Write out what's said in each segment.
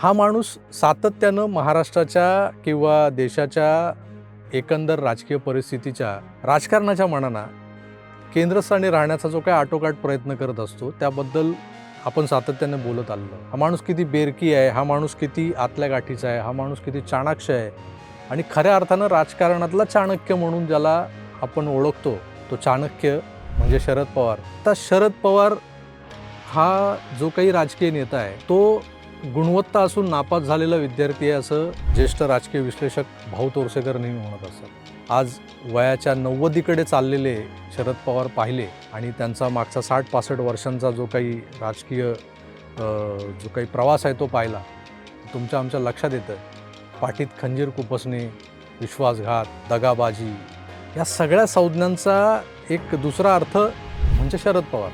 हा माणूस सातत्यानं महाराष्ट्राच्या किंवा देशाच्या एकंदर राजकीय परिस्थितीच्या राजकारणाच्या मनानं केंद्रस्थानी राहण्याचा जो काय आटोकाट प्रयत्न करत असतो त्याबद्दल आपण सातत्याने बोलत आलेलो. हा माणूस किती बेरकी आहे हा माणूस किती आतल्या गाठीचा आहे हा माणूस किती चाणाक्ष आहे आणि खऱ्या अर्थानं राजकारणातला चाणक्य म्हणून ज्याला आपण ओळखतो तो चाणक्य म्हणजे शरद पवार. आता शरद पवार हा जो काही राजकीय नेता आहे तो गुणवत्ता असून नापास झालेला विद्यार्थी आहे असं ज्येष्ठ राजकीय विश्लेषक भाऊ तोरसेकर नेहमी म्हणत असतात. आज वयाच्या नव्वदीकडे चाललेले शरद पवार पाहिले आणि त्यांचा मागचा साठ पासष्ट वर्षांचा जो काही राजकीय जो काही प्रवास आहे तो पाहिला. तुमच्या आमच्या लक्षात येतं. पाठीत खंजीर कुपसणे विश्वासघात दगाबाजी या सगळ्या संज्ञांचा एक दुसरा अर्थ म्हणजे शरद पवार.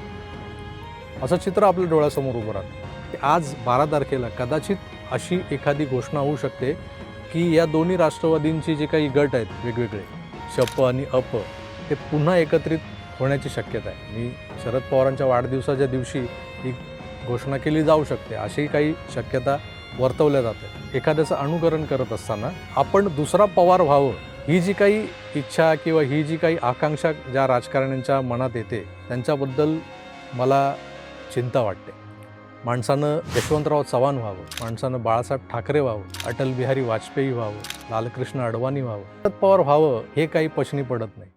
असं चित्र आपल्या डोळ्यासमोर उभं राहतं. आज बारा तारखेला कदाचित अशी एखादी घोषणा होऊ शकते की या दोन्ही राष्ट्रवादींची जे काही गट आहेत वेगवेगळे शप आणि अप ते पुन्हा एकत्रित होण्याची शक्यता आहे. मी शरद पवारांच्या वाढदिवसाच्या दिवशी ही घोषणा केली जाऊ शकते अशी काही शक्यता वर्तवल्या जाते एखाद्याचं अनुकरण करत असताना आपण दुसरा पवार व्हावं ही जी काही इच्छा किंवा ही जी काही आकांक्षा ज्या राजकारण्यांच्या मनात येते त्यांच्याबद्दल मला चिंता वाटते. माणसानं यशवंतराव चव्हाण व्हावं माणसानं बाळासाहेब ठाकरे व्हावं अटल बिहारी वाजपेयी व्हावं लालकृष्ण अडवाणी व्हावं शरद पवार व्हावं हे काही पचनी पडत नाही.